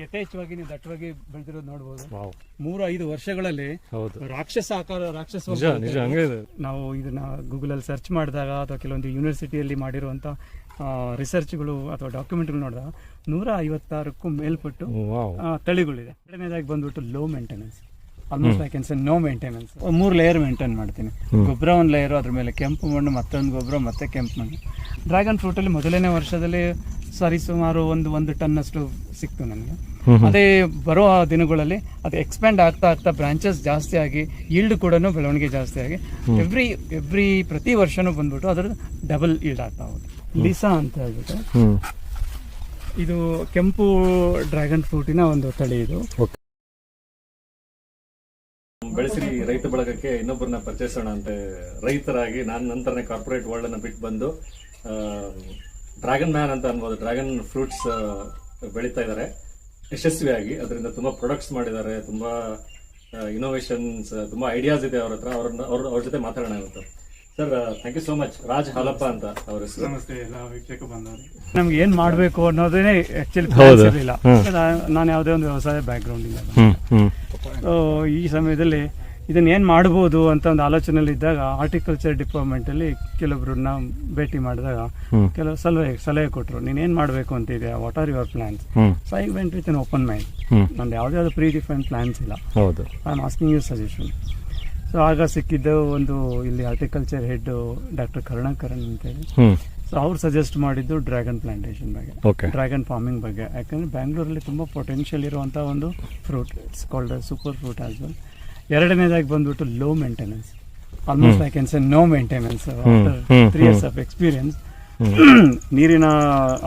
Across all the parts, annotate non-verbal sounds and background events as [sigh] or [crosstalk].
ಯಥೇಚ್ಛವಾಗಿ ನೀವು ದಟ್ಟವಾಗಿ ಬೆಳೆದಿರೋದು ನೋಡ್ಬೋದು. ವಾವ್. ಮೂರು ಐದು ವರ್ಷಗಳಲ್ಲಿ ಹೌದು. ರಾಕ್ಷಸ ಆಕಾರ ರಾಕ್ಷಸ ನಿಜ ನಿಜ ಹಂಗೆ ಇದೆ ನಾವು ಇದನ್ನ ಗೂಗಲಲ್ಲಿ ಸರ್ಚ್ ಮಾಡಿದಾಗ ಅಥವಾ ಕೆಲವೊಂದು ಯೂನಿವರ್ಸಿಟಿಯಲ್ಲಿ ಮಾಡಿರುವಂಥ ರಿಸರ್ಚ್ಗಳು ಅಥವಾ ಡಾಕ್ಯುಮೆಂಟ್ಗಳು ನೋಡಿದಾಗ ನೂರ ಐವತ್ತಾರಕ್ಕೂ ಮೇಲ್ಪಟ್ಟು ವಾವ್. ತಳಿಗಳಿದೆ. ಎರಡನೇದಾಗಿ ಬಂದ್ಬಿಟ್ಟು low maintenance. Almost I can say no maintenance ಮೂರು ಲೇಯರ್ ಮೇಂಟೈನ್ ಮಾಡ್ತೀನಿ. ಗೊಬ್ಬರ ಒಂದು ಲೇಯರು ಅದ್ರ ಮೇಲೆ ಕೆಂಪು ಮಣ್ಣು ಮತ್ತೊಂದು ಗೊಬ್ಬರ ಮತ್ತೆ ಕೆಂಪು ಮಣ್ಣು. ಡ್ರ್ಯಾಗನ್ ಫ್ರೂಟಲ್ಲಿ ಮೊದಲನೇ ವರ್ಷದಲ್ಲಿ ಸರಿ ಸುಮಾರು ಒಂದು ಒಂದು ಟನ್ನಷ್ಟು ಸಿಕ್ತು ನನಗೆ. ಅದೇ ಬರೋ ದಿನಗಳಲ್ಲಿ ಅದು ಎಕ್ಸ್ಪ್ಯಾಂಡ್ ಆಗ್ತಾ ಆಗ್ತಾ ಬ್ರಾಂಚಸ್ ಜಾಸ್ತಿ ಆಗಿ ಈಲ್ಡ್ ಕೂಡ ಬೆಳವಣಿಗೆ ಜಾಸ್ತಿ ಆಗಿ ಎವ್ರಿ ಎವ್ರಿ ಪ್ರತಿ ವರ್ಷನೂ ಬಂದ್ಬಿಟ್ಟು ಅದರ ಡಬಲ್ ಈಲ್ಡ್ ಆಗ್ತಾ ಹೋಗುತ್ತೆ. ಲಿಸಾ ಅಂತ ಹೇಳ್ಬಿಟ್ಟು. ಇದು ಕೆಂಪು ಡ್ರ್ಯಾಗನ್ ಫ್ರೂಟಿನ ಒಂದು ತಳಿ ಇದು. ಬೆಳೆಸಿರಿ ರೈತ ಬಳಗಕ್ಕೆ ಇನ್ನೊಬ್ಬರನ್ನ ಪರಿಚಯಿಸೋಣ ಅಂತ ರೈತರಾಗಿ ನಾನು ನಂತರನೇ ಕಾರ್ಪೊರೇಟ್ ವರ್ಲ್ಡ್ ಅನ್ನ ಬಿಟ್ಟು ಬಂದು ಡ್ರ್ಯಾಗನ್ ಮ್ಯಾನ್ ಅಂತ ಅನ್ಬೋದು. ಡ್ರ್ಯಾಗನ್ ಫ್ರೂಟ್ಸ್ ಬೆಳೀತಾ ಇದ್ದಾರೆ ಯಶಸ್ವಿಯಾಗಿ ಅದರಿಂದ ತುಂಬಾ ಪ್ರೊಡಕ್ಟ್ಸ್ ಮಾಡಿದ್ದಾರೆ. ತುಂಬಾ ಇನೋವೇಷನ್ಸ್ ತುಂಬಾ ಐಡಿಯಾಸ್ ಇದೆ ಅವ್ರ ಹತ್ರ. ಅವ್ರನ್ನ ಅವ್ರ ಅವ್ರ ಜೊತೆ ಮಾತಾಡೋಣ ಇವತ್ತು. Sir thank you so much Raj Halappa ಅಂತ ಅವರ ಹೆಸರು. ನಮಸ್ತೆ ಎಲ್ಲ ವೀಕ್ಷಕ ಬಂದವರು. ನಮ್ಗೆ ಏನ್ ಮಾಡ್ಬೇಕು ಅನ್ನೋದೇನೆ ಆಕ್ಚುಲಿ ನಾನು ಯಾವುದೇ ಒಂದು ವ್ಯವಸಾಯ ಬ್ಯಾಕ್ ಗ್ರೌಂಡ್ ಇಲ್ಲ ಈ ಸಮಯದಲ್ಲಿ ಇದನ್ನು ಏನ್ ಮಾಡ್ಬೋದು ಅಂತ ಒಂದು ಆಲೋಚನೆಯಲ್ಲಿ ಇದ್ದಾಗ ಹಾರ್ಟಿಕಲ್ಚರ್ ಡಿಪಾರ್ಟ್ಮೆಂಟ್ ಅಲ್ಲಿ ಕೆಲವೊಬ್ರನ್ನ ಭೇಟಿ ಮಾಡಿದಾಗ. ಕೆಲವು ಸಲಹೆ ಸಲಹೆ ಕೊಟ್ಟರು ನೀನ್ ಏನ್ ಮಾಡ್ಬೇಕು ಅಂತಿದೆ what are your plans so I went with an open mind ನಂದು ಯಾವುದೇ ಆದ ಪ್ರೀ ಡಿಫೈನ್ ಪ್ಲಾನ್ಸ್ ಇಲ್ಲ. ಹೌದು. I am asking you suggestion so ಆಗ ಸಿಕ್ಕಿದ್ದು ಒಂದು ಇಲ್ಲಿ ಹಾರ್ಟಿಕಲ್ಚರ್ ಹೆಡ್ ಡಾಕ್ಟರ್ ಕರುಣಾಕರನ್ ಅಂತೇಳಿ. ಸೊ ಅವ್ರು ಸಜೆಸ್ಟ್ ಮಾಡಿದ್ದು ಡ್ರ್ಯಾಗನ್ ಪ್ಲಾಂಟೇಶನ್ ಬಗ್ಗೆ ಓಕೆ ಡ್ರ್ಯಾಗನ್ ಫಾರ್ಮಿಂಗ್ ಬಗ್ಗೆ. ಯಾಕಂದರೆ ಬ್ಯಾಂಗ್ಳೂರಲ್ಲಿ ತುಂಬ ಪೊಟೆನ್ಷಿಯಲ್ ಇರುವಂಥ ಒಂದು fruit it's called super fruit as well ಎರಡನೇದಾಗಿ ಬಂದ್ಬಿಟ್ಟು low maintenance almost I can say no maintenance three years of experience ನೀರಿನ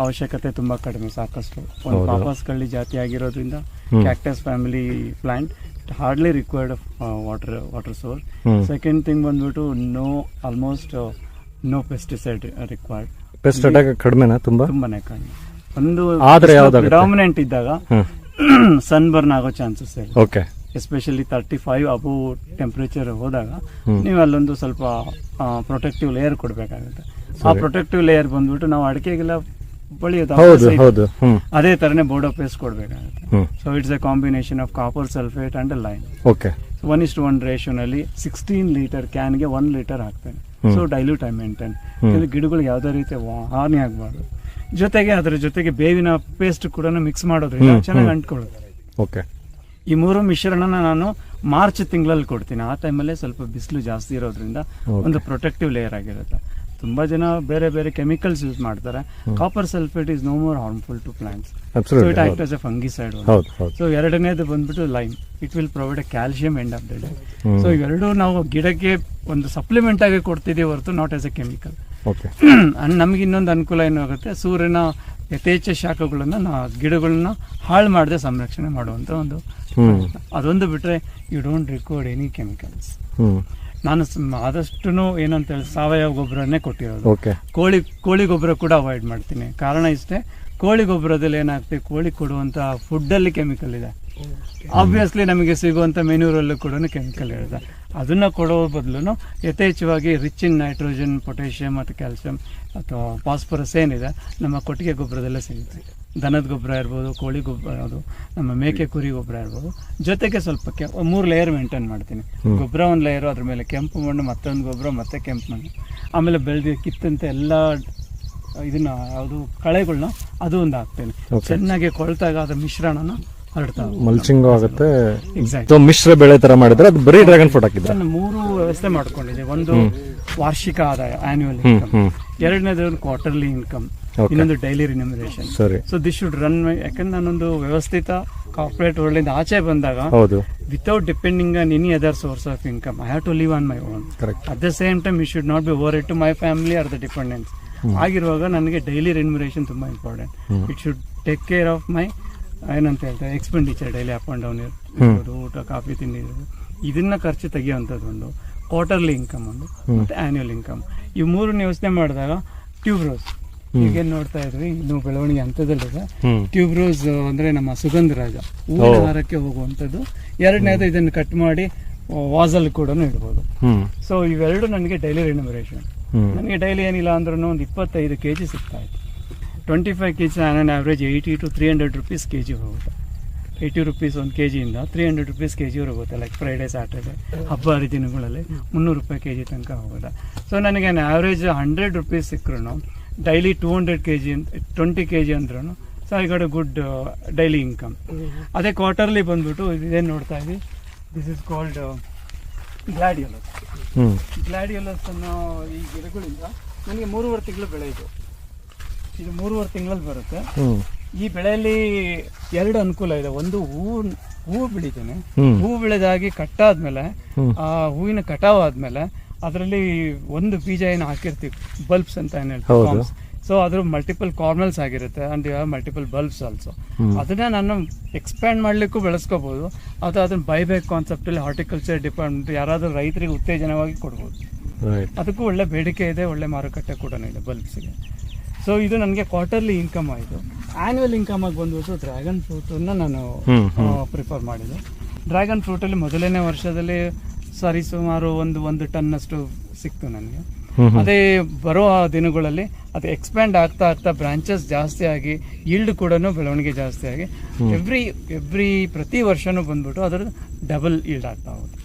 ಅವಶ್ಯಕತೆ ತುಂಬಾ ಕಡಿಮೆ ಸಾಕಷ್ಟು. ಒಂದು. ಪಾಪಾಸ್ ಕಳ್ಳಿ ಜಾತಿ ಆಗಿರೋದ್ರಿಂದ cactus family plant hardly required water water source second thing ಬಂದ್ಬಿಟ್ಟು no almost no pesticide required pest attack ಕಡಿಮೆನಾ ತುಂಬಾ? ತುಂಬಾನೇ ಕಡಿಮೆ. ಒಂದು ಆದ್ರೆ ಯಾವ್ದಾಗುತ್ತೆ? ಡಾಮಿನೆಂಟ್ ಇದ್ದಾಗ ಹ್ಮ್. [clears throat] ಸನ್ ಬರ್ನ್ ಆಗೋ ಚಾನ್ಸಸ್ ಇದೆ okay especially thirty five above temperature ಹೋದಾಗ. ನೀವು ಅಲ್ಲೊಂದು ಸ್ವಲ್ಪ ಪ್ರೊಟೆಕ್ಟಿವ್ ಲೇಯರ್ ಕೊಡಬೇಕಾಗುತ್ತೆ. ಆ ಪ್ರೊಟೆಕ್ಟಿವ್ ಲೇಯರ್ ಬಂದ್ಬಿಟ್ಟು ನಾವು ಅಡಿಕೆಗೆಲ್ಲ ಬಳಿಯೋದು ಹೌದು. ಹೌದು. ಹ್ಮ್. ಅದೇ ತರನೇ ಬೋರ್ಡೋ ಪೇಸ್ಟ್ ಕೊಡಬೇಕಾಗುತ್ತೆ. ಹ್ಮ್. So it's a combination of copper sulphate and lime okay one is to one ರೇಷನಲ್ಲಿ sixteen litre ಕ್ಯಾನ್ಗೆ ಒನ್ ಲೀಟರ್ ಹಾಕ್ತೇನೆ. ಸೊ ಡೈಲ್ಯೂಟ್ ಐ ಮೇಂಟೈನ್ ಕೆಲವು ಗಿಡಗಳಿಗೆ ಯಾವುದೇ ರೀತಿ ವಾ- ಹಾನಿ ಆಗಬಾರ್ದು. ಜೊತೆಗೆ ಅದರ ಜೊತೆಗೆ ಬೇವಿನ ಪೇಸ್ಟ್ ಕೂಡ ಮಿಕ್ಸ್ ಮಾಡೋದ್ರಿಂದ ಚೆನ್ನಾಗಿ. ಅಂಟ್ಕೊಳ್ಳುತ್ತೆ ಓಕೆ ಈ ಮೂರು ಮಿಶ್ರಣನ ನಾನು ಮಾರ್ಚ್ ತಿಂಗಳಲ್ಲಿ ಕೊಡ್ತೀನಿ. ಆ ಟೈಮಲ್ಲೇ ಸ್ವಲ್ಪ ಬಿಸಿಲು ಜಾಸ್ತಿ ಇರೋದ್ರಿಂದ ಒಂದು ಪ್ರೊಟೆಕ್ಟಿವ್ ಲೇಯರ್ ಆಗಿರುತ್ತೆ. ತುಂಬಾ ಜನ ಬೇರೆ ಬೇರೆ ಕೆಮಿಕಲ್ಸ್ ಯೂಸ್ ಮಾಡ್ತಾರೆ. Copper sulphate is no more harmful to plants so it act as a fungicide so ಎರಡನೇದು ಬಂದ್ಬಿಟ್ಟು lime it will provide a calcium end of the day so ಇವೆರಡು ನಾವು ಗಿಡಕ್ಕೆ ಒಂದು ಸಪ್ಲಿಮೆಂಟ್ ಆಗಿ ಕೊಡ್ತಿದ್ದೀವಿ ಹೊರತು not as a chemical and ನಮ್ಗೆ ಇನ್ನೊಂದು ಅನುಕೂಲ ಏನಾಗುತ್ತೆ ಸೂರ್ಯನ ಯಥೇಚ್ಛ ಶಾಖಗಳನ್ನ ನಾ ಗಿಡಗಳನ್ನ ಹಾಳು ಮಾಡದೆ ಸಂರಕ್ಷಣೆ ಮಾಡುವಂತ ಒಂದು ಅದೊಂದು ಬಿಟ್ರೆ you don't record any chemicals ನಾನು ಆದಷ್ಟು ಏನಂತ ಹೇಳಿ ಸಾವಯವ ಗೊಬ್ಬರನೇ ಕೊಟ್ಟಿರೋದು. ಓಕೆ. ಕೋಳಿ ಕೋಳಿ ಗೊಬ್ಬರ ಕೂಡ ಅವಾಯ್ಡ್ ಮಾಡ್ತೀನಿ. ಕಾರಣ ಇಷ್ಟೇ ಕೋಳಿ ಗೊಬ್ಬರದಲ್ಲಿ ಏನಾಗ್ತದೆ ಕೋಳಿ ಕೊಡುವಂತ ಫುಡ್ಡಲ್ಲಿ ಕೆಮಿಕಲ್ ಇದೆ. ಆಬ್ವಿಯಸ್ಲಿ ನಮಗೆ ಸಿಗುವಂತ ಮೆನ್ಯೂರಲ್ಲೂ ಕೂಡ ಕೆಮಿಕಲ್ ಇರುತ್ತೆ. ಅದನ್ನ ಕೊಡೋ ಬದಲು ಯಥೇಚ್ಛವಾಗಿ ರಿಚ್ ಇನ್ ನೈಟ್ರೋಜನ್ ಪೊಟ್ಯಾಷಿಯಂ ಮತ್ತು ಕ್ಯಾಲ್ಸಿಯಂ ಅಥವಾ ಫಾಸ್ಫರಸ್ ಏನಿದೆ ನಮ್ಮ ಕೊಟ್ಟಿಗೆ ಗೊಬ್ಬರದಲ್ಲೇ ಸಿಗುತ್ತೆ. ದನದ ಗೊಬ್ಬರ ಇರ್ಬೋದು ಕೋಳಿ ಗೊಬ್ಬರ ಅದು ನಮ್ಮ ಮೇಕೆ ಕುರಿ ಗೊಬ್ಬರ ಇರ್ಬೋದು. ಜೊತೆಗೆ ಸ್ವಲ್ಪ ಕೆ ಮೂರು ಲೇಯರ್ ಮೇಂಟೈನ್ ಮಾಡ್ತೀನಿ. ಗೊಬ್ಬರ ಒಂದು ಲೇಯರು ಅದ್ರ ಮೇಲೆ ಕೆಂಪು ಮಣ್ಣು ಮತ್ತೊಂದು ಗೊಬ್ಬರ ಮತ್ತೆ ಕೆಂಪು ಮಣ್ಣು. ಆಮೇಲೆ ಬೆಳೆದು ಕಿತ್ತಂತೆ ಎಲ್ಲ ಇದನ್ನ ಯಾವುದು ಕಳೆಗಳನ್ನ ಅದು ಒಂದು ಹಾಕ್ತೇನೆ. ಚೆನ್ನಾಗಿ ಕೊಳ್ತಾಗ ಅದ್ರ ಮಿಶ್ರಣನ ಮಲ್ಚಿಂಗು ಆಗುತ್ತೆ. ಮಿಶ್ರ ಬೆಳೆ ತರ ಮಾಡಿದ್ರೆ ಅದು ಬರೀ ಡ್ರ್ಯಾಗನ್ ಫ್ರೂಟ್ ಹಾಕಿದ್ರೆ. ನಾನು ಮೂರು ವ್ಯವಸ್ಥೆ ಮಾಡ್ಕೊಂಡಿದ್ದೆ ಒಂದು ವಾರ್ಷಿಕ ಆದಾಯ ಆನ್ಯುವಲ್ ಇನ್ಕಮ್ ಎರಡನೇದು ಕ್ವಾರ್ಟರ್ಲಿ ಇನ್ಕಮ್. ಇನ್ನೊಂದು ಡೈಲಿ ರಿನ್ಯೂಮರೇಷನ್ ಸರಿ. ಸೊ ದಿಸ್ ಶುಡ್ ರನ್ ಯಾಕಂದ್ರೆ ನಾನೊಂದು ವ್ಯವಸ್ಥಿತ ಕಾರ್ಪೊರೇಟ್ ವರ್ಲ್ಡ್ ಇಂದ ಆಚೆ ಬಂದಾಗ ಹೌದು. Without depending on any other source of income I have to live on my own correct at the same time you should not be over it to my family or the dependence ಆಗಿರುವಾಗ ನನಗೆ daily remuneration ತುಂಬಾ important it should take care of my ಏನಂತ ಹೇಳ್ತಾರೆ expenditure daily up and down ಇರ್ಬೋದು ಊಟ coffee ತಿಂಡಿ ಇದನ್ನ ಖರ್ಚು ತೆಗಿಯುವಂಥದ್ದು ಒಂದು. ಕ್ವಾರ್ಟರ್ಲಿ ಇನ್ಕಮ್ ಒಂದು. ಮತ್ತೆ ಆ್ಯನ್ಯುವಲ್ ಇನ್ಕಮ್ ಈ ಮೂರನ್ನ ಯೋಚನೆ ಮಾಡಿದಾಗ ಟ್ಯೂಬ್ ರೋಸ್ ಈಗೇನು ನೋಡ್ತಾ ಇದ್ವಿ. ಇನ್ನು ಬೆಳವಣಿಗೆ ಹಂತದಲ್ಲಿದೆ. ಟ್ಯೂಬ್ ರೋಸ್ ಅಂದ್ರೆ ನಮ್ಮ ಸುಗಂಧ ರಾಜ. ಹೂವಿನ ಹಾರಕ್ಕೆ ಹೋಗುವಂತದ್ದು ಎರಡನೇದು ಇದನ್ನು ಕಟ್ ಮಾಡಿ ವಾಸಲ್ ಕೂಡ ಇಡ್ಬೋದು. ಸೊ ಇವೆರಡು ನನಗೆ ಡೈಲಿ ರಿನಮರೇಷನ್ ನನಗೆ ಡೈಲಿ ಏನಿಲ್ಲ ಅಂದ್ರೂ ಒಂದು ಇಪ್ಪತ್ತೈದು ಕೆ ಜಿ ಸಿಗ್ತಾ ಇತ್ತು. Twenty five K G on average eighty two three hundred rupees K G ಹೋಗುತ್ತೆ. ಏಯ್ಟಿ ರುಪೀಸ್ ಒಂದು ಕೆ ಜಿಯಿಂದ ತ್ರೀ ಹಂಡ್ರೆಡ್ ರುಪೀಸ್ ಕೆ ಜಿವರೆಗೆ ಹೋಗುತ್ತೆ ಲೈಕ್ ಫ್ರೈಡೇ ಸ್ಯಾಟರ್ಡೆ ಹಬ್ಬ ಹರಿದಿನಗಳಲ್ಲಿ ಮುನ್ನೂರು ರೂಪಾಯಿ ಕೆ ಜಿ ತನಕ ಹೋಗುತ್ತೆ. ಸೊ ನನಗೆ ಆ್ಯಾವ್ರೇಜ್ ಹಂಡ್ರೆಡ್ ರುಪೀಸ್ ಸಿಕ್ಕರು daily two hundred K G ಅಂತ ಟ್ವೆಂಟಿ ಕೆ ಜಿ ಅಂದ್ರೂ so I got a good daily income ಅದೇ ಕ್ವಾರ್ಟರ್ಲಿ ಬಂದ್ಬಿಟ್ಟು ಇದೇನು ನೋಡ್ತಾ ಇದ್ದೀವಿ? This is called gladiolus hmm. Gladiolus ಅನ್ನೋ ಈ ಗಿಡಗಳಿಂದ ನನಗೆ ಮೂರುವರೆ ತಿಂಗಳು ಬೆಳೆ ಇದು. ಇದು ಮೂರುವರೆ ತಿಂಗಳಲ್ಲಿ ಬರುತ್ತೆ. ಈ ಬೆಳೆಯಲ್ಲಿ ಎರಡು ಅನುಕೂಲ ಇದೆ. ಒಂದು ಹೂವು ಹೂವು ಬೆಳಿತೇನೆ. ಹೂ ಹೂವು ಬೆಳೆದಾಗಿ ಕಟ್ಟಾದ್ಮೇಲೆ ಆ ಹೂವಿನ ಕಟಾವ್ ಆದ್ಮೇಲೆ ಅದರಲ್ಲಿ ಒಂದು ಬೀಜ ಏನು ಹಾಕಿರ್ತೀವಿ ಬಲ್ಬ್ಸ್ ಅಂತ ಏನು. ಹೇಳ್ತೀವಿ ಸೊ ಅದ್ರ ಮಲ್ಟಿಪಲ್ ಕಾರ್ನಲ್ಸ್ ಆಗಿರುತ್ತೆ and you have multiple bulbs also ಅದನ್ನ ನಾನು ಎಕ್ಸ್ಪ್ಯಾಂಡ್ ಮಾಡ್ಲಿಕ್ಕೂ ಬೆಳೆಸ್ಕೋಬಹುದು ಅದು ಅದನ್ನ ಬೈಬ್ಯಾಕ್ ಕಾನ್ಸೆಪ್ಟ್ ಅಲ್ಲಿ ಹಾರ್ಟಿಕಲ್ಚರ್ ಡಿಪಾರ್ಟ್ಮೆಂಟ್ ಯಾರಾದರೂ ರೈತರಿಗೆ ಉತ್ತೇಜನವಾಗಿ ಕೊಡ್ಬೋದು. ಅದಕ್ಕೂ ಒಳ್ಳೆ ಬೇಡಿಕೆ ಇದೆ ಒಳ್ಳೆ ಮಾರುಕಟ್ಟೆ ಕೂಡ ಇದೆ ಬಲ್ಬ್ಸ್ಗೆ. ಸೊ ಇದು ನನಗೆ ಕ್ವಾರ್ಟರ್ಲಿ ಇನ್ಕಮ್ ಆಯಿತು. ಆನ್ಯುವಲ್ ಇನ್ಕಮ್ ಆಗಿ ಬಂದ್ಬಿಟ್ಟು ಡ್ರ್ಯಾಗನ್ ಫ್ರೂಟನ್ನು ನಾನು ಪ್ರಿಫರ್ ಮಾಡಿದೆ ಡ್ರ್ಯಾಗನ್ ಫ್ರೂಟಲ್ಲಿ ಮೊದಲನೇ ವರ್ಷದಲ್ಲಿ ಸರಿ ಸುಮಾರು ಒಂದು ಒಂದು ಟನ್ನಷ್ಟು ಸಿಕ್ತು ನನಗೆ. ಅದೇ ಬರೋ ದಿನಗಳಲ್ಲಿ ಅದು ಎಕ್ಸ್ಪ್ಯಾಂಡ್ ಆಗ್ತಾ ಆಗ್ತಾ ಬ್ರಾಂಚಸ್ ಜಾಸ್ತಿ ಆಗಿ ಈಲ್ಡ್ ಕೂಡ ಬೆಳವಣಿಗೆ ಜಾಸ್ತಿ ಆಗಿ ಎವ್ರಿ ಎವ್ರಿ ಪ್ರತಿ ವರ್ಷನೂ ಬಂದ್ಬಿಟ್ಟು ಅದರ ಡಬಲ್ ಈಲ್ಡ್ ಆಗ್ತಾ ಹೋಗುತ್ತೆ.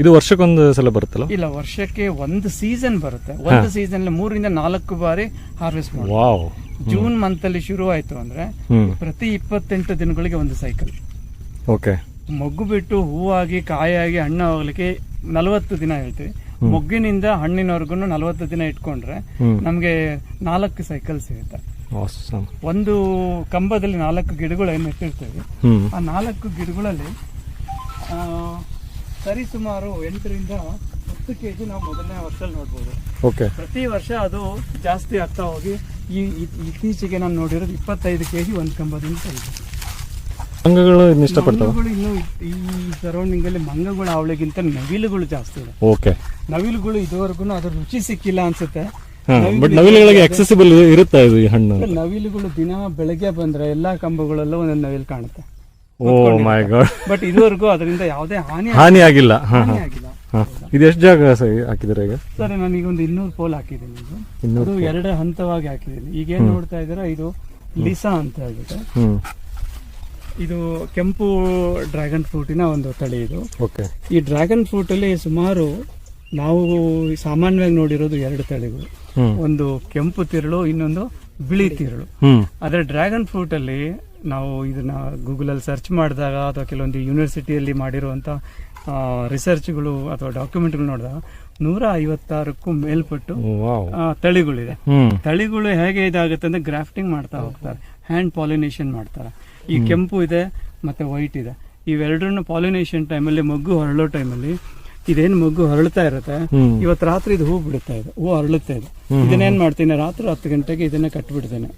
ಇದು ವರ್ಷಕ್ಕೊಂದು ಸಲ ಬರುತ್ತಲ್ಲ? ಇಲ್ಲ ವರ್ಷಕ್ಕೆ ಒಂದು ಸೀಸನ್ ಬರುತ್ತೆ. ಒಂದು ಸೀಸನ್ ಮೂರಿಂದ ನಾಲ್ಕು ಬಾರಿ ಹಾರ್ವೆಸ್ಟ್ ಮಾಡಿ ಜೂನ್ ಮಂತ್ ಅಲ್ಲಿ ಶುರು ಆಯ್ತು ಅಂದ್ರೆ ಪ್ರತಿ ಇಪ್ಪತ್ತೆಂಟು ದಿನಗಳಿಗೆ ಒಂದು ಸೈಕಲ್ ಓಕೆ ಮೊಗ್ಗು ಬಿಟ್ಟು ಹೂವಾಗಿ ಕಾಯಾಗಿ ಹಣ್ಣು ಹೋಗ್ಲಿಕ್ಕೆ ನಲವತ್ತು ದಿನ ಹೇಳ್ತೀವಿ. ಮೊಗ್ಗಿನಿಂದ ಹಣ್ಣಿನವರೆಗೂ ನಲವತ್ತು ದಿನ ಇಟ್ಕೊಂಡ್ರೆ ನಮಗೆ ನಾಲ್ಕು ಸೈಕಲ್ ಸಿಗುತ್ತೆ. ಒಂದು ಕಂಬದಲ್ಲಿ ನಾಲ್ಕು ಗಿಡಗಳು ಏನು ಇಟ್ಟಿರ್ತೇವೆ. ಆ ನಾಲ್ಕು ಗಿಡಗಳಲ್ಲಿ ಸರಿ ಸುಮಾರು ಎಂಟರಿಂದ ಹತ್ತು ಕೆ ಜಿ ನಾವು ಮೊದಲನೇ ವರ್ಷದಲ್ಲಿ ನೋಡ್ಬೋದು. ಪ್ರತಿ ವರ್ಷ ಅದು ಜಾಸ್ತಿ ಆಗ್ತಾ ಹೋಗಿ ಈ ಇತ್ತೀಚೆಗೆ ನಾನು ನೋಡಿರೋದು ಇಪ್ಪತ್ತೈದು ಕೆ ಜಿ ಒಂದು ಕಂಬದಿಂದ ತೆಗೆದು ಅಂಗಗಳು ಇದನ್ನ ಇಷ್ಟಪಡ್ತಾವ? ಮಂಗಗಳು ಇನ್ನು ಈ ಸರೌಂಡಿಂಗ್ ಅಲ್ಲಿ ಮಂಗಗಳು ಅವಳಿಗಿಂತ ನವಿಲುಗಳು ಜಾಸ್ತಿ ಇದೆ. ಓಕೆ. ನವಿಲುಗಳು ಇದುವರೆಗೂ ಅದ್ರ ರುಚಿ ಸಿಕ್ಕಿಲ್ಲ ಅನ್ಸುತ್ತೆ. ಬಟ್ ನವಿಲುಗಳಿಗೆ ಅಕ್ಸೆಸಿಬಲ್ ಇರುತ್ತಾ ಇದು ಈ ಹಣ್ಣು? ನವಿಲುಗಳು ದಿನ ಬೆಳಗ್ಗೆ ಬಂದ್ರೆ ಎಲ್ಲಾ ಕಂಬಗಳಲ್ಲೂ ಒಂದೊಂದು ನವಿಲು ಕಾಣುತ್ತೆ. ಓ ಮೈ ಗಾಡ್ ಬಟ್ ಇದುವರೆಗೂ ಅದರಿಂದ ಯಾವುದೇ ಹಾನಿ ಹಾನಿ ಆಗಿಲ್ಲ. ಹಾನಿ ಆಗಿಲ್ಲ. ಇದು ಎಷ್ಟು ಜಾಗ ಹಾಕಿದ್ರೆ ಈಗ? ಸರ್ ನಾನು ಈಗ ಒಂದು ಇನ್ನೂರು ಪೋಲ್ ಹಾಕಿದ್ದೀನಿ ಇದು ಎರಡು ಹಂತವಾಗಿ ಹಾಕಿದ್ದೀನಿ. ಈಗ ಏನ್ ನೋಡ್ತಾ ಇದ್ದೀರಾ ಇದು ಲಿಸಾ ಅಂತ ಹ್ಮ್. ಇದು ಕೆಂಪು ಡ್ರ್ಯಾಗನ್ ಫ್ರೂಟಿನ ಒಂದು ತಳಿ ಇದು. ಓಕೆ. ಈ ಡ್ರ್ಯಾಗನ್ ಫ್ರೂಟ್ ಅಲ್ಲಿ ಸುಮಾರು ನಾವು ಸಾಮಾನ್ಯವಾಗಿ ನೋಡಿರೋದು ಎರಡು ತಳಿಗಳು. ಒಂದು ಕೆಂಪು ತಿರುಳು ಇನ್ನೊಂದು ಬಿಳಿ ತಿರುಳು. ಆದ್ರೆ ಡ್ರ್ಯಾಗನ್ ಫ್ರೂಟ್ ಅಲ್ಲಿ ನಾವು ಇದನ್ನ ಗೂಗಲ್ ಅಲ್ಲಿ ಸರ್ಚ್ ಮಾಡಿದಾಗ ಅಥವಾ ಕೆಲವೊಂದು ಯೂನಿವರ್ಸಿಟಿಯಲ್ಲಿ ಮಾಡಿರುವಂತ ರಿಸರ್ಚ್ಗಳು ಅಥವಾ ಡಾಕ್ಯುಮೆಂಟ್ಗಳು ನೋಡಿದಾಗ ನೂರ ಐವತ್ತಾರಕ್ಕೂ ಮೇಲ್ಪಟ್ಟು ತಳಿಗಳಿದೆ. ತಳಿಗಳು ಹೇಗೆ ಇದಾಗುತ್ತೆ ಅಂದ್ರೆ ಗ್ರಾಫ್ಟಿಂಗ್ ಮಾಡ್ತಾ ಹೋಗ್ತಾರೆ. ಹ್ಯಾಂಡ್ ಪಾಲಿನೇಷನ್ ಮಾಡ್ತಾರೆ. ಈ ಕೆಂಪು ಇದೆ ಮತ್ತೆ ವೈಟ್ ಇದೆ. ಇವೆರಡರನ್ನು ಪಾಲಿನೇಷನ್ ಟೈಮಲ್ಲಿ ಮಗ್ಗು ಹರಳೋ ಟೈಮಲ್ಲಿ ಇದೇನು ಮಗ್ಗು ಹರಳ್ತಾ ಇರುತ್ತೆ? ಇವತ್ ಇವತ್ತು ರಾತ್ರಿ ಇದು ಹೂ ಬಿಡುತ್ತಾ ಇದೆ. ಹೂ ಅರಳುತ್ತಾ ಇದೆ. ಇದನ್ನೇನ್ ಮಾಡ್ತೀನಿ? ರಾತ್ರಿ ಹತ್ತು ಗಂಟೆಗೆ ಇದನ್ನ ಕಟ್ಬಿಡ್ತೇನೆ.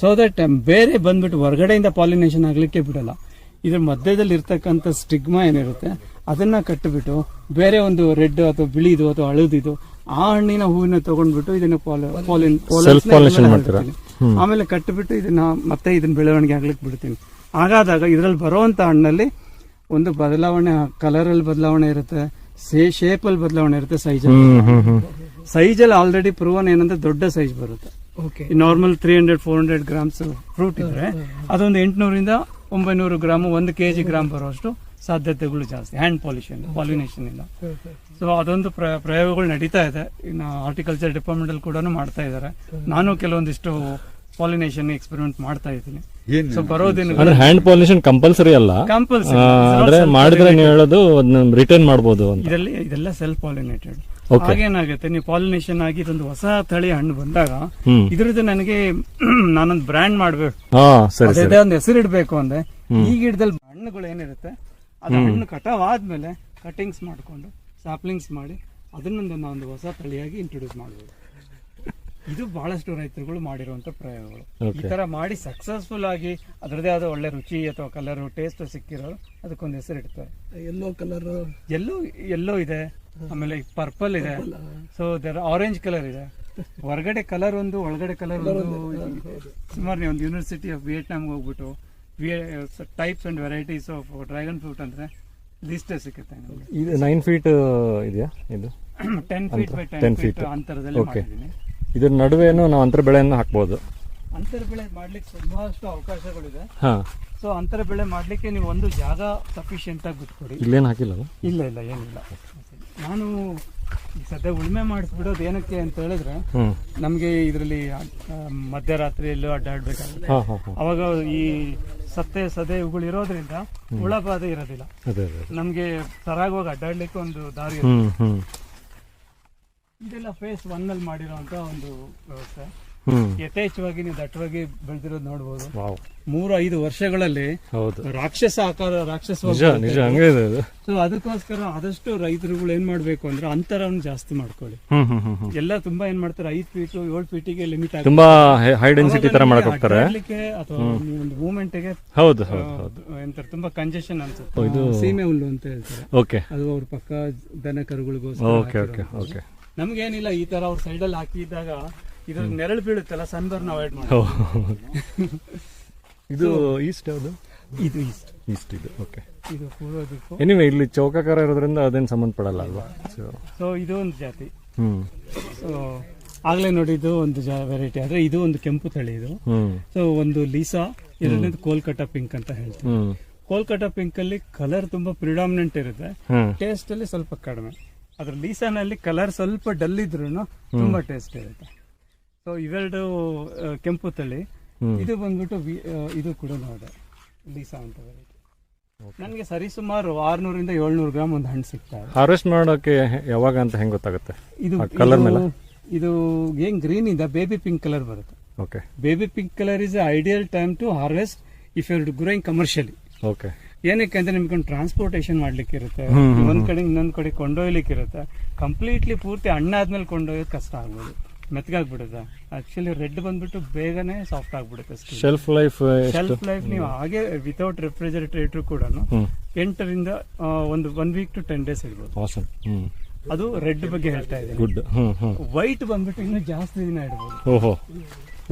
ಸೊ ದಟ್ ಬೇರೆ ಬಂದ್ಬಿಟ್ಟು ಹೊರಗಡೆಯಿಂದ ಪಾಲಿನೇಷನ್ ಆಗ್ಲಿಕ್ಕೆ ಬಿಡಲ್ಲ. ಇದ್ರ ಮಧ್ಯದಲ್ಲಿ ಇರ್ತಕ್ಕಂಥ ಸ್ಟಿಗ್ಮಾ ಏನಿರುತ್ತೆ? ಅದನ್ನ ಕಟ್ಟಿಬಿಟ್ಟು ಬೇರೆ ಒಂದು ರೆಡ್ ಅಥವಾ ಬಿಳಿದು ಅಥವಾ ಹಳದಿದು ಆ ಹಣ್ಣಿನ ಹೂವಿನ ತಗೊಂಡ್ಬಿಟ್ಟು ಇದನ್ನ ಪಾಲಿನ್ Self pollination ಮಾಡ್ತೀರಾ? ಆಮೇಲೆ ಕಟ್ಟಿಬಿಟ್ಟು ಇದನ್ನ ಮತ್ತೆ ಇದನ್ನ ಬೆಳವಣಿಗೆ ಆಗ್ಲಿಕ್ಕೆ ಬಿಡ್ತೀನಿ. ಹಾಗಾದಾಗ ಇದರಲ್ಲಿ ಬರುವಂತ ಹಣ್ಣಲ್ಲಿ ಒಂದು ಬದಲಾವಣೆ ಕಲರ್ ಅಲ್ಲಿ ಬದಲಾವಣೆ ಇರುತ್ತೆ ಶೇಪ್ ಅಲ್ಲಿ ಬದಲಾವಣೆ ಇರುತ್ತೆ ಸೈಜ್ ಅಲ್ಲಿ. ಸೈಜಲ್ಲಿ ಆಲ್ರೆಡಿ ಪ್ರೂವನ್ ಏನಂದ್ರೆ ದೊಡ್ಡ ಸೈಜ್ ಬರುತ್ತೆ. Okay normal three hundred four hundred grams fruit ಇದ್ರೆ ಅದೊಂದು ಎಂಟುನೂರಿಂದ ಒಂಬೈನೂರು ಗ್ರಾಮ್ ಒಂದು ಕೆ ಜಿ ಗ್ರಾಮ್ ಬರುವಷ್ಟು ಸಾಧ್ಯತೆಗಳು ಜಾಸ್ತಿ ಹ್ಯಾಂಡ್ ಪಾಲಿಷನ್ ಪಾಲಿನೇಷನ್ ಇಲ್ಲ ಸೊ ಅದೊಂದು ಪ್ರ- ಪ್ರಯೋಗಗಳು ನಡೀತಾ ಇದೆ. ಇನ್ನು ಹಾರ್ಟಿಕಲ್ಚರ್ ಡಿಪಾರ್ಟ್ಮೆಂಟ್ ಅಲ್ಲಿ ಕೂಡ ಮಾಡ್ತಾ ಇದ್ದಾರೆ. ನಾನು ಕೆಲವೊಂದಿಷ್ಟು ಪಾಲಿನೇಷನ್ ಎಕ್ಸ್ಪೆರಿಮೆಂಟ್ ಮಾಡ್ತಾ ಇದ್ದೀನಿ. ಸೊ ಬರೋ ದಿನ ಹ್ಯಾಂಡ್ ಪಾಲಿನೇಷನ್ ಕಂಪಲ್ಸರಿ ಅಲ್ಲ? ಕಂಪಲ್ಸರಿ ಅಂದ್ರೆ ಮಾಡಿದ್ರೆ ನೀವು ಹೇಳೋದು ಅದನ್ನ ರಿಟರ್ನ್ ಮಾಡಬಹುದು ಅಂತ. ಇದರಲ್ಲಿ ಇದೆಲ್ಲ ಸೆಲ್ಫ್ ಪಾಲಿನೇಟೆಡ್. ಹಾಗೇನಾಗುತ್ತೆ ನೀವು ಪಾಲಿನೇಷನ್ ಆಗಿ ಇದೊಂದು ಹೊಸ ತಳಿ ಹಣ್ಣು ಬಂದಾಗ ಇದ್ರದ್ದು ನನಗೆ [clears throat] ನಾನೊಂದು ಬ್ರ್ಯಾಂಡ್ ಮಾಡ್ಬೇಕು. ಹಾ ಸರಿ ಸರಿ. ಅದೇ ಒಂದು ಹೆಸರು ಇಡಬೇಕು ಅಂದ್ರೆ ಈ ಗಿಡದಲ್ಲಿ ಹಣ್ಣುಗಳು ಏನಿರುತ್ತೆ? ಅದು ಹಣ್ಣು ಕಟಾವ್ ಆದ್ಮೇಲೆ ಕಟಿಂಗ್ಸ್ ಮಾಡ್ಕೊಂಡು ಸ್ಯಾಪ್ಲಿಂಗ್ಸ್ ಮಾಡಿ ಅದನ್ನೊಂದು ನಾವು ಒಂದು ಹೊಸ ತಳಿಯಾಗಿ ಇಂಟ್ರೊಡ್ಯೂಸ್ ಮಾಡ್ಬೋದು. ಇದು ಬಹಳಷ್ಟು ರೈತರುಗಳು ಮಾಡಿರುವಂತ ಪ್ರಯೋಗಗಳು. ಈ. ತರ ಮಾಡಿ ಸಕ್ಸಸ್ಫುಲ್ ಆಗಿ ಅದರದೇ ಆದ ಒಳ್ಳೆ ರುಚಿ ಅಥವಾ ಕಲರ್ ಟೇಸ್ಟ್ ಸಿಕ್ಕಿರೋರು ಅದಕ್ಕೊಂದು ಹೆಸರು ಇಡ್ತಾರೆ. ಎಲ್ಲೋ ಕಲರ್ ಎಲ್ಲೋ ಎಲ್ಲೋ ಇದೆ. ಆಮೇಲೆ ಪರ್ಪಲ್ ಇದೆ. ಸೊ ದರ್ ಆರೆಂಜ್ ಕಲರ್ ಇದೆ. ಹೊರಗಡೆ ಕಲರ್ ಒಂದು ಒಳಗಡೆ ಕಲರ್ ಒಂದು ಸುಮಾರು ನೀವು ಒಂದು ಯೂನಿವರ್ಸಿಟಿ ಆಫ್ ವಿಯೆಟ್ನಾಮ್ಗೆ ಹೋಗ್ಬಿಟ್ಟು types and varieties of dragon fruit ಅಂದ್ರೆ ಲಿಸ್ಟ್ ಸಿಗುತ್ತೆ ನಿಮಗೆ. ಇದು ನೈನ್ ಫೀಟ್ ಇದೆಯಾ ಇದು? Ten feet by 10 ten feet ಅಂತರದಲ್ಲಿ ಓಕೆ ಇದರ ನಡುವೆನೂ ನಾವು ಅಂತರ ಬೆಳೆಯನ್ನು ಹಾಕ್ಬೋದು. ಅಂತರ ಬೆಳೆ ಮಾಡ್ಲಿಕ್ಕೆ ತುಂಬಾಷ್ಟು ಅವಕಾಶಗಳಿದೆ. ಹಾ. ಸೊ ಅಂತರ ಬೆಳೆ ಮಾಡ್ಲಿಕ್ಕೆ ನೀವು ಒಂದು ಜಾಗ ಸಫಿಶಿಯೆಂಟ್ ಆಗಿ ಬಿಟ್ಕೊಡಿ. ಇಲ್ಲೇನು ಹಾಕಿಲ್ಲ ಇಲ್ಲ ಇಲ್ಲ ಏನಿಲ್ಲ. ನಾನು ಸದ್ಯ ಉಳುಮೆ ಮಾಡಿಸ್ಬಿಡೋದು ಏನಕ್ಕೆ ಅಂತ ಹೇಳಿದ್ರೆ ನಮಗೆ ಇದರಲ್ಲಿ ಮಧ್ಯರಾತ್ರಿಯಲ್ಲೂ ಅಡ್ಡಾಡ್ಬೇಕಾಗುತ್ತೆ. ಅವಾಗ ಈ ಸತ್ತೆ ಸದೆ ಇವುಗಳು ಇರೋದ್ರಿಂದ ಹುಳ ಬಾಧೆ ಇರೋದಿಲ್ಲ. ಅದೇ ಅದೇ ನಮಗೆ ಸರಾಗವಾಗಿ ಅಡ್ಡಾಡ್ಲಿಕ್ಕೆ ಒಂದು ದಾರಿ. ಹ್ಮ್ ಹ್ಮ್. ಇದೆಲ್ಲ ಫೇಸ್ ಒನ್ ಅಲ್ಲಿ ಮಾಡಿರೋಂತ ಒಂದು ವ್ಯವಸ್ಥೆ. ಯಥೇಚ್ಛವಾಗಿ ನೀವು ದಟ್ಟವಾಗಿ ಬೆಳೆದಿರೋದು ನೋಡಬಹುದು ಮೂರು ಐದು ವರ್ಷಗಳಲ್ಲಿ ರಾಕ್ಷಸ ಆಕಾರ ರಾಕ್ಷಸ ಸೊ ಅದಕ್ಕೋಸ್ಕರ ಆದಷ್ಟು ರೈತರುಗಳು ಏನ್ ಮಾಡ್ಬೇಕು ಅಂದ್ರೆ ಅಂತರವನ್ನು ಜಾಸ್ತಿ ಮಾಡ್ಕೊಳ್ಳಿ. ಎಲ್ಲ ತುಂಬಾ ಏನ್ ಮಾಡ್ತಾರೆ ಐದು ಫೀಟ್ ಏಳು ಫೀಟಿಗೆ ಲಿಮಿಟ್ ತುಂಬಾ ಹೈ ಡೆನ್ಸಿಟಿ ತರ ಹೋಗ್ತಾರೆ ಅಥವಾ ಒಂದು ಒಂದು ಗೆ ಹೌದು ಹೌದು ಹೌದು. ಎಂತ ತುಂಬಾ ಕಂಜೆಷನ್ ಅನ್ಸುತ್ತೆ. ಇದು- ಸೀಮೆ ಹುಲ್ಲು ಅಂತ ಹೇಳ್ತಾರೆ. ಓಕೆ. ಅದು ಅವ್ರ ಪಕ್ಕ ದನ ಕರುಗಳಿಗೋಸ್ಕರ ಓಕೆ ಓಕೆ ಓಕೆ. ನಮ್ಗೇನಿಲ್ಲ ಈ ತರ ಅವ್ರ ಸೈಡಲ್ಲಿ ಹಾಕಿದಾಗ ಇದ್ರ ನೆರಳು ಬೀಳುತ್ತಲ್ಲ ಸನ್ಬರ್ನ್ ಅವಾಯ್ಡ್ ಮಾಡಿ ಇದು ಈಸ್ಟ್ ಯಾವುದು? ಇದು ಈಸ್ಟ್ ಈಸ್ಟ್ ಇದು ಓಕೆ ಇದು ಪೂರ್ವ ದಿಕ್ಕು ಎನಿವೆ ಇಲ್ಲಿ ಚೌಕಾಕಾರ ಇರೋದ್ರಿಂದ ಅದೇನು ಸಂಬಂಧಪಡಲ್ಲ ಅಲ್ವಾ? ಸೊ ಸೊ ಇದು ಒಂದು ಜಾತಿ. ಹ್ಮ್. ಸೊ ಆಗ್ಲೇ ಇದು ಒಂದು ವೆರೈಟಿ ಆದ್ರೆ ಇದು ಒಂದು ಕೆಂಪು ತಳಿ ಇದು. ಹ್ಮ್. ಸೊ ಒಂದು ಲೀಸಾ ಎರಡನೇದು ಕೋಲ್ಕಟಾ ಪಿಂಕ್ ಅಂತ ಹೇಳ್ತೀವಿ ಹ್ಮ್. ಕೋಲ್ಕಟಾ ಪಿಂಕ್ ಅಲ್ಲಿ ಕಲರ್ ತುಂಬಾ ಪ್ರಿಡಾಮಿನೆಂಟ್ ಇರುತ್ತೆ. ಟೇಸ್ಟ್ ಅಲ್ಲಿ ಸ್ವಲ್ಪ ಕಡಿಮೆ. ಅದ್ರ ಲೀಸಾನಲ್ಲಿ ಕಲರ್ ಸ್ವಲ್ಪ ಡಲ್ ಇದ್ರು ತುಂಬಾ ಟೇಸ್ಟ್ ಇರುತ್ತೆ. ಸೊ ಇವೆರಡು ಕೆಂಪು ತಳಿ ಇದು ಬಂದ್ಬಿಟ್ಟು ಇದು ಕೂಡ ನೋಡಿದೆ ಲೀಸಾ ಅಂತ ವೆರೈಟಿ. ನನಗೆ ಸರಿಸುಮಾರು ಆರ್ನೂರಿಂದ ಏಳ್ನೂರು ಗ್ರಾಮ್ ಒಂದು ಹಣ್ಣು ಸಿಗ್ತಾ ಇದೆ. ಹಾರ್ವೆಸ್ಟ್ ಮಾಡೋಕೆ ಯಾವಾಗ ಅಂತ ಹೆಂಗ್ ಗೊತ್ತಾಗುತ್ತೆ? ಇದು ಕಲರ್ ಮೇಲೆ? ಇದು- ಏನ್ ಗ್ರೀನ್ ಇಂದ ಬೇಬಿ ಪಿಂಕ್ ಕಲರ್ ಬರುತ್ತೆ. Okay. Baby pink colour is ideal time to harvest if you growing commercially okay. ಏನಕ್ಕೆ ಅಂದ್ರೆ ನಿಮ್ಗೆ ಟ್ರಾನ್ಸ್ಪೋರ್ಟೇಷನ್ ಮಾಡ್ಲಿಕ್ಕೆ ಇರುತ್ತೆ ಒಂದ್ ಕಡೆ ಇನ್ನೊಂದ್ ಕಡೆ ಕೊಂಡೊಯ್ಲಿಕ್ಕೆ ಇರುತ್ತೆ. ಕಂಪ್ಲೀಟ್ಲಿ ಪೂರ್ತಿ ಹಣ್ಣಾದ್ಮೇಲೆ ಕೊಂಡೊಯ್ಯೋದು ಕಷ್ಟ ಆಗ್ಬೋದು. ಮೆತ್ತಗಾಗ್ಬಿಡುತ್ತೆ. ಆಕ್ಚುಲಿ ರೆಡ್ ಬಂದ್ಬಿಟ್ಟು ಬೇಗನೆ ಸಾಫ್ಟ್ ಆಗ್ಬಿಡುತ್ತೆ ಶೆಲ್ಫ್ ಲೈಫ್ ಶೆಲ್ಫ್ ಲೈಫ್ ನೀವು ಹಾಗೆ ವಿತೌಟ್ ರೆಫ್ರಿಜರೇಟರ್ ಕೂಡ ಎಂಟರಿಂದ ಒಂದು one week to ten days ಇರ್ಬೋದು. ಅದು ರೆಡ್ ಬಗ್ಗೆ ಹೇಳ್ತಾ ಇದ್ದೀನಿ. ವೈಟ್ ಬಂದ್ಬಿಟ್ಟು ಇನ್ನೂ ಜಾಸ್ತಿ ದಿನ ಇಡ್ಬೋದು ಓಹೋ.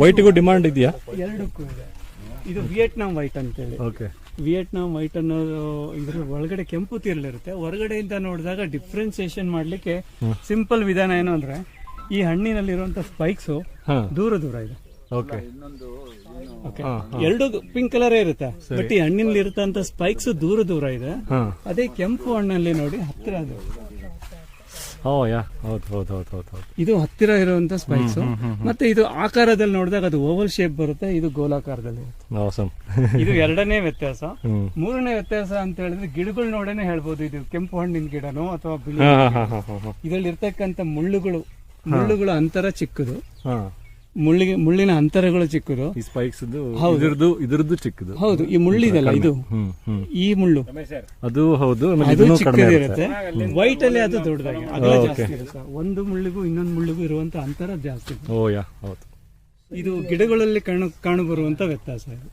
ವೈಟಿಗೂ ಡಿಮಾಂಡ್ ಇದೆಯಾ? ಎರಡಕ್ಕೂ ಇದೆ. ಇದು ವಿಯೆಟ್ನಾಂ ವೈಟ್ ಅಂತೇಳಿ. ಓಕೆ ವಿಯೆಟ್ನಾಂ ವೈಟ್ ಅನ್ನೋದು ಇದ್ರ ಒಳಗಡೆ ಕೆಂಪು ತಿರ್ಲಿರುತ್ತೆ. ಹೊರಗಡೆಯಿಂದ ನೋಡಿದಾಗ ಡಿಫ್ರೆನ್ಸಿಯೇಷನ್ ಮಾಡ್ಲಿಕ್ಕೆ ಸಿಂಪಲ್ ವಿಧಾನ ಏನು ಅಂದ್ರೆ ಈ ಹಣ್ಣಿನಲ್ಲಿರುವಂತ ಸ್ಪೈಕ್ಸ್ ದೂರ ದೂರ ಇದೆ. ಓಕೆ ಎರಡು ಪಿಂಕ್ ಕಲರ್ ಇರುತ್ತೆ. ಬಟ್ ಈ ಹಣ್ಣಿನಲ್ಲಿ ಇರುತ್ತಂತ ಸ್ಪೈಕ್ಸ್ ದೂರ ದೂರ ಇದೆ. ಅದೇ ಕೆಂಪು ಹಣ್ಣಲ್ಲಿ ನೋಡಿ ಹತ್ತಿರ ಅದು. ಓ ಯಾ ಹೌದು ಹೌದು ಹೌದು ಹೌದು ಹೌದು. ಇದು ಹತ್ತಿರ ಇರುವಂತ ಸ್ಪೈಕ್ಸ್ ಮತ್ತೆ ಇದು ಆಕಾರದಲ್ಲಿ ನೋಡಿದಾಗ ಅದು ಓವಲ್ ಶೇಪ್ ಬರುತ್ತೆ ಇದು ಗೋಲಾಕಾರದಲ್ಲಿ ಇದು ಎರಡನೇ ವ್ಯತ್ಯಾಸ. [laughs] ಮೂರನೇ ವ್ಯತ್ಯಾಸ ಅಂತ ಹೇಳಿದ್ರೆ ಗಿಡಗಳು ನೋಡೇನೆ ಹೇಳ್ಬೋದು. ಇದು ಕೆಂಪು ಹಣ್ಣಿನ ಗಿಡನೋ ಅಥವಾ ಬಿಳಿ ಇದರಲ್ಲಿ ಇರ್ತಕ್ಕಂಥ ಮುಳ್ಳುಗಳು ಮುಳ್ಳುಗಳ ಅಂತರ ಚಿಕ್ಕದು. ಮುಳ್ಳಿಗೆ ಮುಳ್ಳಿನ ಅಂತರಗಳು ಚಿಕ್ಕದು. ಈ ಸ್ಪೈಕ್ಸ್ ಇದ್ರದ್ದು ಇದ್ರದ್ದು ಚಿಕ್ಕದು. ಹೌದು ಈ ಮುಳ್ಳಿದಲ್ಲ ಇದು? ಈ ಮುಳ್ಳು. ಅದು ಹೌದು ಅದು ಚಿಕ್ಕದಿರುತ್ತೆ. ವೈಟ್ ಅಲ್ಲಿ ಅದು ದೊಡ್ಡದಾಗಿ ಜಾಸ್ತಿ ಇರುತ್ತೆ. ಒಂದು ಮುಳ್ಳಿಗೂ ಇನ್ನೊಂದು ಮುಳ್ಳಿಗೂ ಇರುವಂತ ಅಂತರ ಜಾಸ್ತಿ. ಓ ಯಾ ಹೌದು. ಇದು ಗಿಡಗಳಲ್ಲಿ ಕಾಣು ಕಾಣು ಬರುವಂತ ವ್ಯತ್ಯಾಸ. ಇದು